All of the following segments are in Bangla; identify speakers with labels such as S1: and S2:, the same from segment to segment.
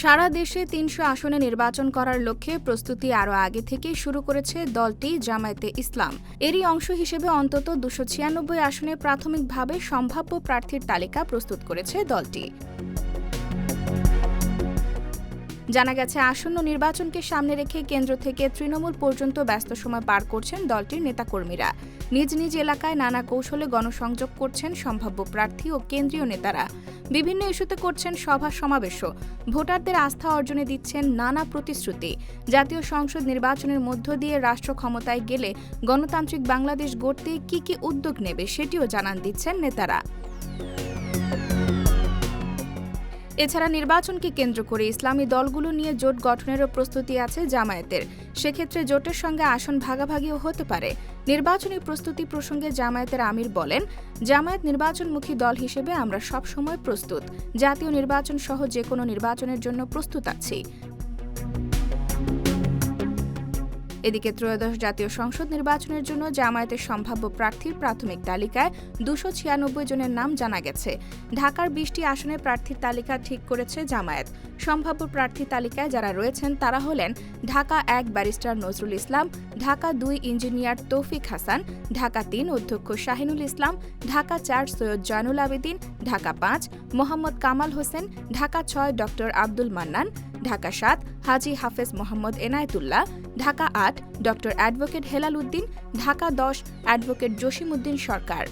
S1: সারা দেশে তিনশো আসনে নির্বাচন করার লক্ষ্যে প্রস্তুতি আরও আগে থেকেই শুরু করেছে দলটি জামায়াতে ইসলাম। এরই অংশ হিসেবে অন্তত দুশো ছিয়ানব্বই আসনে প্রাথমিকভাবে সম্ভাব্য প্রার্থীর তালিকা প্রস্তুত করেছে দলটি। জানা গেছে, আসন্ন নির্বাচনকে সামনে রেখে কেন্দ্র থেকে তৃণমূল পর্যন্ত ব্যস্ত সময় পার করছেন দলটির নেতাকর্মীরা। নিজ নিজ এলাকায় নানা কৌশলে গণসংযোগ করছেন সম্ভাব্য প্রার্থী ও কেন্দ্রীয় নেতারা। বিভিন্ন ইস্যুতে করছেন সভা সমাবেশও। ভোটারদের আস্থা অর্জনে দিচ্ছেন নানা প্রতিশ্রুতি। জাতীয় সংসদ নির্বাচনের মধ্য দিয়ে রাষ্ট্র ক্ষমতায় গেলে গণতান্ত্রিক বাংলাদেশ গড়তে কি কি উদ্যোগ নেবে সেটিও জানান দিচ্ছেন নেতারা। এছাড়া নির্বাচনকে কেন্দ্র করে ইসলামী দলগুলো নিয়ে জোট গঠনেরও প্রস্তুতি আছে জামায়াতের। সেক্ষেত্রে জোটের সঙ্গে আসন ভাগাভাগিও হতে পারে। নির্বাচনী প্রস্তুতি প্রসঙ্গে জামায়াতের আমির বলেন, জামায়াত নির্বাচনমুখী দল হিসেবে আমরা সব সময় প্রস্তুত। জাতীয় নির্বাচন সহ যে কোনো নির্বাচনের জন্য প্রস্তুত আছি। এদিকে ত্রয়োদশ জাতীয় সংসদ নির্বাচনের জন্য জামায়াতের সম্ভাব্য প্রার্থীর প্রাথমিক তালিকায় দুশো ছিয়ানব্বই জনের নাম জানা গেছে। ঢাকার বিশটি আসনে প্রার্থীর তালিকা ঠিক করেছে জামায়াত। সম্ভাব্য প্রার্থী তালিকায় যারা রয়েছেন তারা হলেন ঢাকা এক ব্যারিস্টার নজরুল ইসলাম, ঢাকা দুই ইঞ্জিনিয়ার তৌফিক হাসান, ঢাকা তিন অধ্যক্ষ শাহিনুল ইসলাম, ঢাকা চার সৈয়দ জয়নুল আবেদিন, ঢাকা পাঁচ মোহাম্মদ কামাল হোসেন, ঢাকা ছয় ডক্টর আব্দুল মান্নান, ঢাকা সাত হাজি হাফেজ মোহাম্মদ এনায়েতুল্লাহ, ঢাকা আট ডক্টর অ্যাডভোকেট হেলাল উদ্দিন, ঢাকা দশ, অ্যাডভোকেট জসিমউদ্দিন সরকার।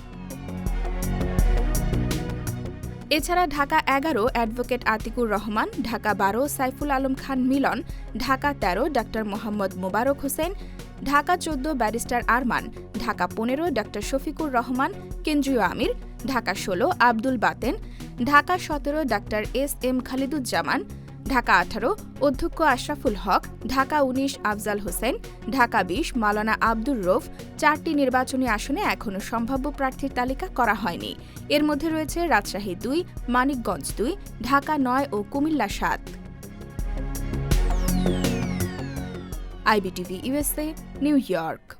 S1: এছাড়া ঢাকা এগারো, অ্যাডভোকেট আতিকুর রহমান, ঢাকা বারো, সাইফুল আলম খান মিলন, ঢাকা তেরো, ডক্টর মোহাম্মদ মোবারক হোসেন, ঢাকা চোদ্দ, ব্যারিস্টার আরমান, ঢাকা পনেরো, ডক্টর শফিকুর রহমান, কেন্দ্রীয় আমির, ঢাকা ষোলো, আব্দুল বাতেন, ঢাকা সতেরো doctor S M Khaliduzzaman Dhaka আঠারো, অধ্যক্ষ আশরাফুল হক, ঢাকা উনিশ, আফজাল হোসেন, ঢাকা বিশ মালানা আব্দুর রৌফ, চারটি নির্বাচনী আসনে এখনও সম্ভাব্য প্রার্থীর তালিকা করা হয়নি। এর মধ্যে রয়েছে রাজশাহী দুই, মানিকগঞ্জ দুই, ঢাকা নয় ও কুমিল্লা সাত। IBTV USA New York.